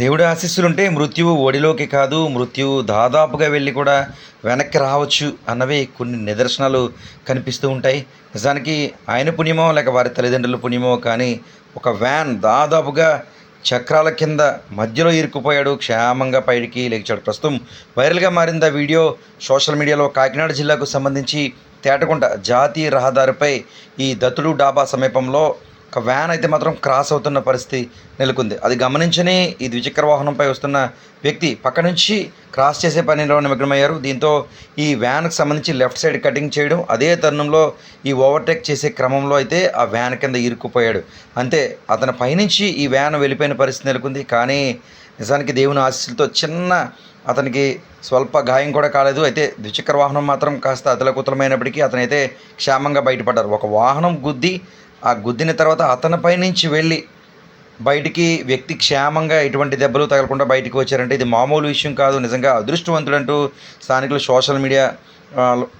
దేవుడి ఆశీస్సులుంటే మృత్యువు ఒడిలోకి కాదు మృత్యువు దాదాపుగా వెళ్ళి కూడా వెనక్కి రావచ్చు అన్నవి కొన్ని నిదర్శనాలు కనిపిస్తూ ఉంటాయి. నిజానికి ఆయన పుణ్యమో లేక వారి తల్లిదండ్రుల పుణ్యమో కానీ ఒక వ్యాన్ దాదాపుగా చక్రాల కింద మధ్యలో ఇరుక్కుపోయాడు క్షేమంగా పైకి లేచాడు. ప్రస్తుతం వైరల్గా మారింది ఆ వీడియో. సోషల్ మీడియాలో కాకినాడ జిల్లాకు సంబంధించి తేటకుంట జాతీయ రహదారిపై ఈ దత్తుడు డాబా సమీపంలో ఒక వ్యాన్ అయితే మాత్రం క్రాస్ అవుతున్న పరిస్థితి నెలకొంది. అది గమనించని ఈ ద్విచక్ర వాహనంపై వస్తున్న వ్యక్తి పక్క నుంచి క్రాస్ చేసే పనిలో నిమగ్నమయ్యారు దీంతో ఈ వ్యాన్కి సంబంధించి లెఫ్ట్ సైడ్ కటింగ్ చేయడం అదే తరుణంలో ఈ ఓవర్టేక్ చేసే క్రమంలో అయితే ఆ వ్యాన్ కింద ఇరుక్కుపోయాడు. అంతే అతని పైనుంచి ఈ వ్యాన్ వెళ్ళిపోయిన పరిస్థితి నెలకొంది. కానీ నిజానికి దేవుని ఆశీస్సులతో చిన్న అతనికి స్వల్ప గాయం కూడా కాలేదు. అయితే ద్విచక్ర వాహనం మాత్రం కాస్త అతలకుతలమైనప్పటికీ అతనైతే క్షేమంగా బయటపడ్డారు. ఒక వాహనం గుద్ది ఆ గుద్దిన తర్వాత అతనిపై నుంచి వెళ్ళి బయటికి వ్యక్తి క్షేమంగా ఎటువంటి దెబ్బలు తగలకుండా బయటికి వచ్చారంటే ఇది మామూలు విషయం కాదు నిజంగా అదృష్టవంతుడంటూ స్థానికులు సోషల్ మీడియా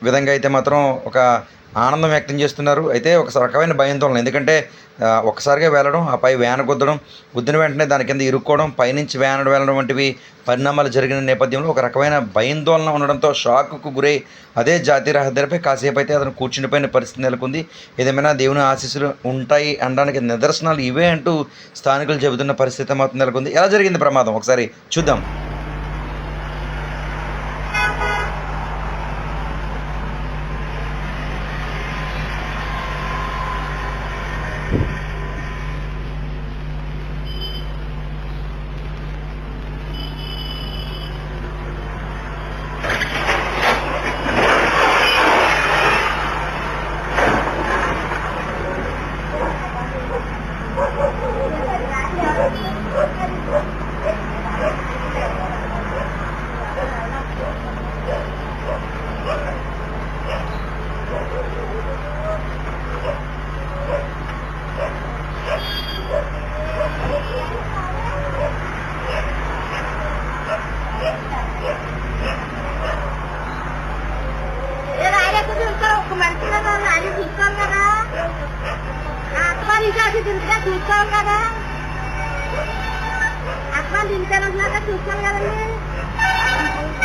విధంగా అయితే మాత్రం ఒక ఆనందం వ్యక్తం చేస్తున్నారు. అయితే ఒక రకమైన భయాందోళన. ఎందుకంటే ఒకసారిగా ఒక్కసారిగా వెళ్ళడం ఆ పై వ్యాన్ కుద్దడం గుద్దిన వెంటనే దాని కింద ఇరుక్కోవడం పైనుంచి వ్యాన్ వెళ్ళడం వంటివి పరిణామాలు జరిగిన నేపథ్యంలో ఒక రకమైన భయాందోళన ఉండడంతో షాక్కు గురై అదే జాతీయ రహదారిపై కాసేపు అయితే అతను కూర్చుండిపోయిన పరిస్థితి నెలకొంది. ఏదేమైనా దేవుని ఆశీస్సులు ఉంటాయి అనడానికి నిదర్శనాలు ఇవే అంటూ స్థానికులు చెబుతున్న పరిస్థితి మాత్రం నెలకొంది. ఎలా జరిగింది ప్రమాదం? ఒకసారి చూద్దాం. ఏ రాయకు చూసుకో ఒక మనిషి కదా నాని చూసుకోవాలి కదా ఆత్మ తీసేసి తింటే చూసుకోవాలి కదా ఆత్మ తింటానంటున్నాక చూసుకోవాలి కదండి